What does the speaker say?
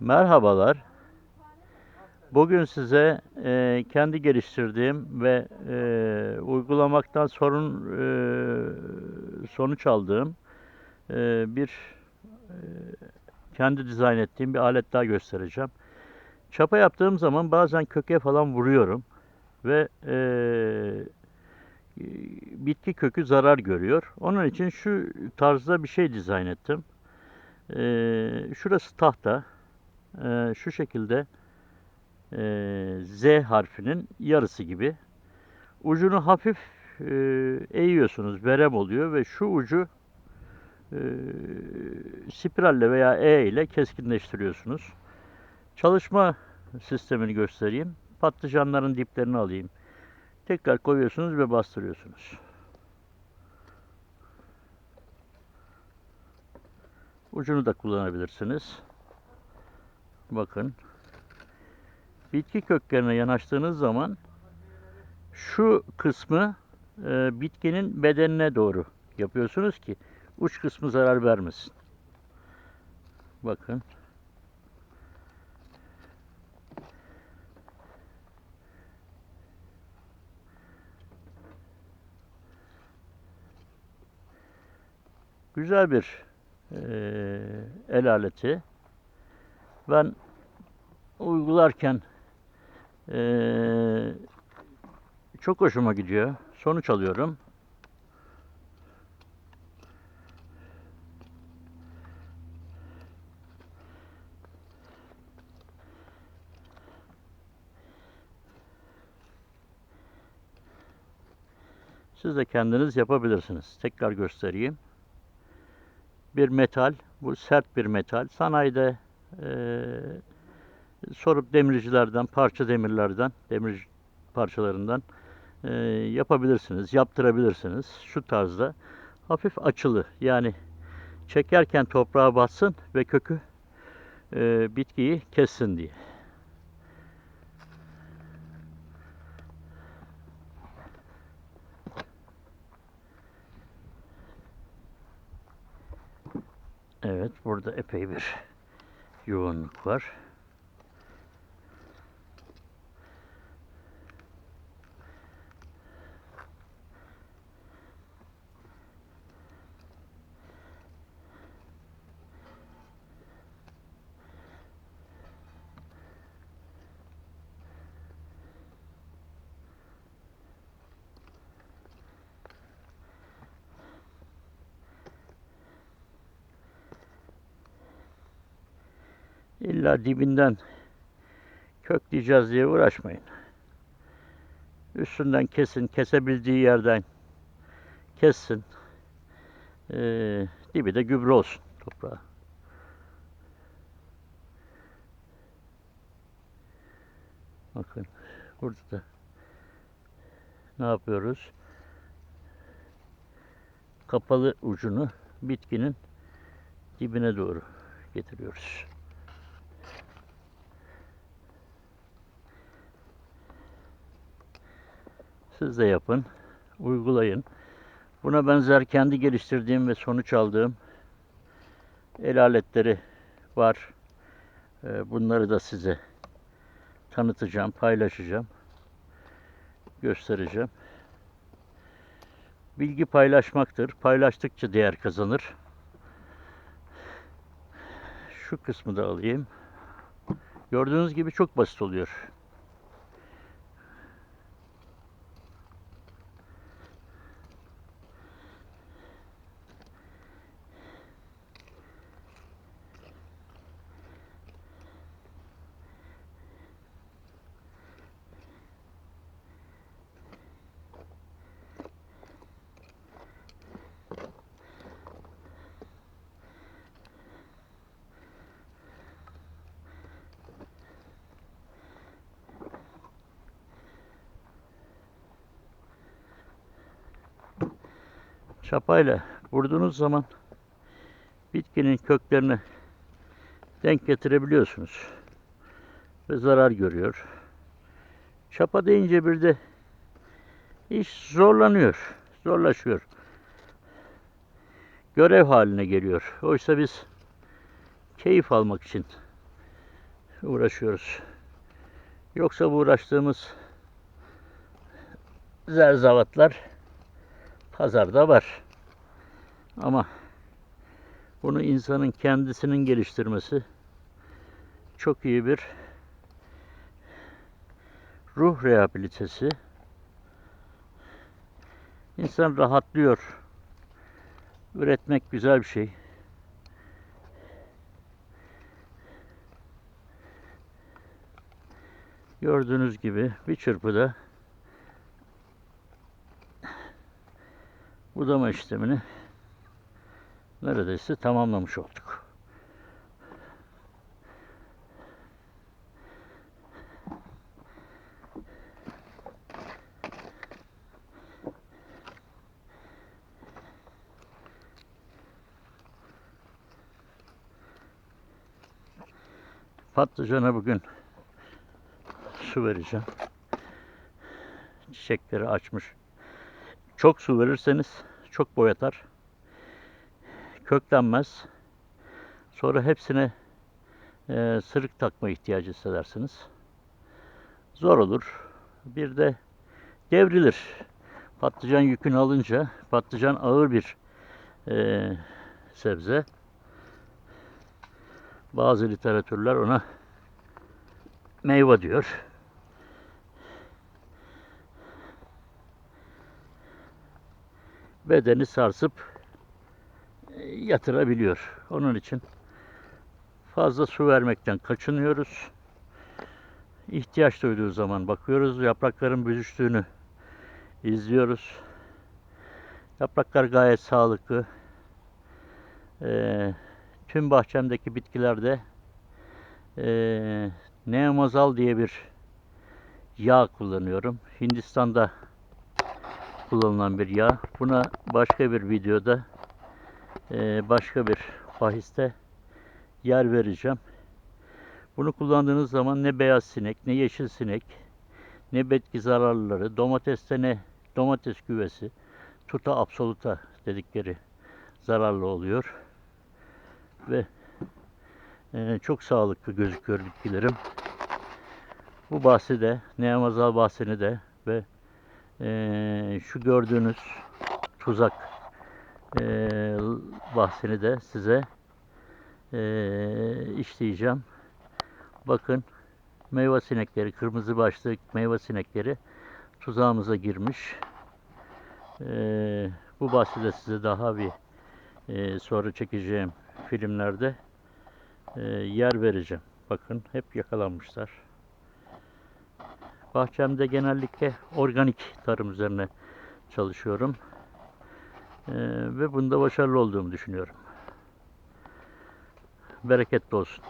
Merhabalar. Bugün size e, kendi geliştirdiğim ve e, uygulamaktan sorun e, sonuç aldığım e, bir e, kendi dizayn ettiğim bir alet daha göstereceğim. Çapa yaptığım zaman bazen köke falan vuruyorum ve e, bitki kökü zarar görüyor. Onun için şu tarzda bir şey dizayn ettim. E, şurası tahta. Ee, şu şekilde e, Z harfinin yarısı gibi. Ucunu hafif e, eğiyorsunuz, verem oluyor ve şu ucu e, spiralle veya E ile keskinleştiriyorsunuz. Çalışma sistemini göstereyim. Patlıcanların diplerini alayım. Tekrar koyuyorsunuz ve bastırıyorsunuz. Ucunu da kullanabilirsiniz. Bakın. Bitki köklerine yanaştığınız zaman şu kısmı e, bitkinin bedenine doğru yapıyorsunuz ki uç kısmı zarar vermesin. Bakın. Güzel bir e, el aleti. Ben uygularken eee, çok hoşuma gidiyor. Sonuç alıyorum. Siz de kendiniz yapabilirsiniz. Tekrar göstereyim. Bir metal, bu sert bir metal. Sanayide eee sorup demircilerden, parça demirlerden, demir parçalarından eee, yapabilirsiniz, yaptırabilirsiniz. Şu tarzda hafif açılı yani çekerken toprağa batsın ve kökü eee, bitkiyi kessin diye. Evet, burada epey bir yoğunluk var. İlla dibinden kökleyeceğiz diye uğraşmayın. Üstünden kesin, kesebildiği yerden kessin. Ee, dibi de gübre olsun toprağa. Bakın burada da ne yapıyoruz? Kapalı ucunu bitkinin dibine doğru getiriyoruz. Siz de yapın, uygulayın. Buna benzer kendi geliştirdiğim ve sonuç aldığım el aletleri var. Ee, Bunları da size tanıtacağım, paylaşacağım, göstereceğim. Bilgi paylaşmaktır. Paylaştıkça değer kazanır. Şu kısmı da alayım. Gördüğünüz gibi çok basit oluyor. Çapayla vurduğunuz zaman bitkinin köklerini denk getirebiliyorsunuz. Ve zarar görüyor. Çapa deyince bir de iş zorlanıyor. Zorlaşıyor. Görev haline geliyor. Oysa biz keyif almak için uğraşıyoruz. Yoksa bu uğraştığımız zerzavatlar pazarda var. Ama bunu insanın kendisinin geliştirmesi çok iyi bir ruh rehabilitesi. İnsan rahatlıyor. Üretmek güzel bir şey. Gördüğünüz gibi bir çırpıda budama işlemini neredeyse tamamlamış olduk. Patlıcana bugün su vereceğim. Çiçekleri açmış. Çok su verirseniz çok boyatar. Köklenmez. Sonra hepsine e, sırık takma ihtiyacı hissedersiniz. Zor olur. Bir de devrilir. Patlıcan yükünü alınca patlıcan ağır bir e, sebze. Bazı literatürler ona meyve diyor. Bedeni sarsıp e, yatırabiliyor. Onun için fazla su vermekten kaçınıyoruz. İhtiyaç duyduğu zaman bakıyoruz. Yaprakların büzüştüğünü izliyoruz. Yapraklar gayet sağlıklı. Ee, tüm bahçemdeki bitkilerde ee, Neomazal diye bir yağ kullanıyorum. Hindistan'da kullanılan bir yağ. Buna başka bir videoda ee, başka bir bahiste yer vereceğim. Bunu kullandığınız zaman ne beyaz sinek, ne yeşil sinek, ne bitki zararlıları, domateste ne domates güvesi, tuta absoluta dedikleri zararlı oluyor. Ve e, çok sağlıklı gözüküyor bitkilerim. Bu bahsi de, neamazal bahsini de ve e, şu gördüğünüz tuzak e, bahsini de size e, işleyeceğim. Bakın meyve sinekleri, kırmızı başlı meyve sinekleri tuzağımıza girmiş. E, bu bahsi de size daha bir e, sonra çekeceğim filmlerde e, yer vereceğim. Bakın hep yakalanmışlar. Bahçemde genellikle organik tarım üzerine çalışıyorum. E, ve bunda başarılı olduğumu düşünüyorum. Bereketli olsun.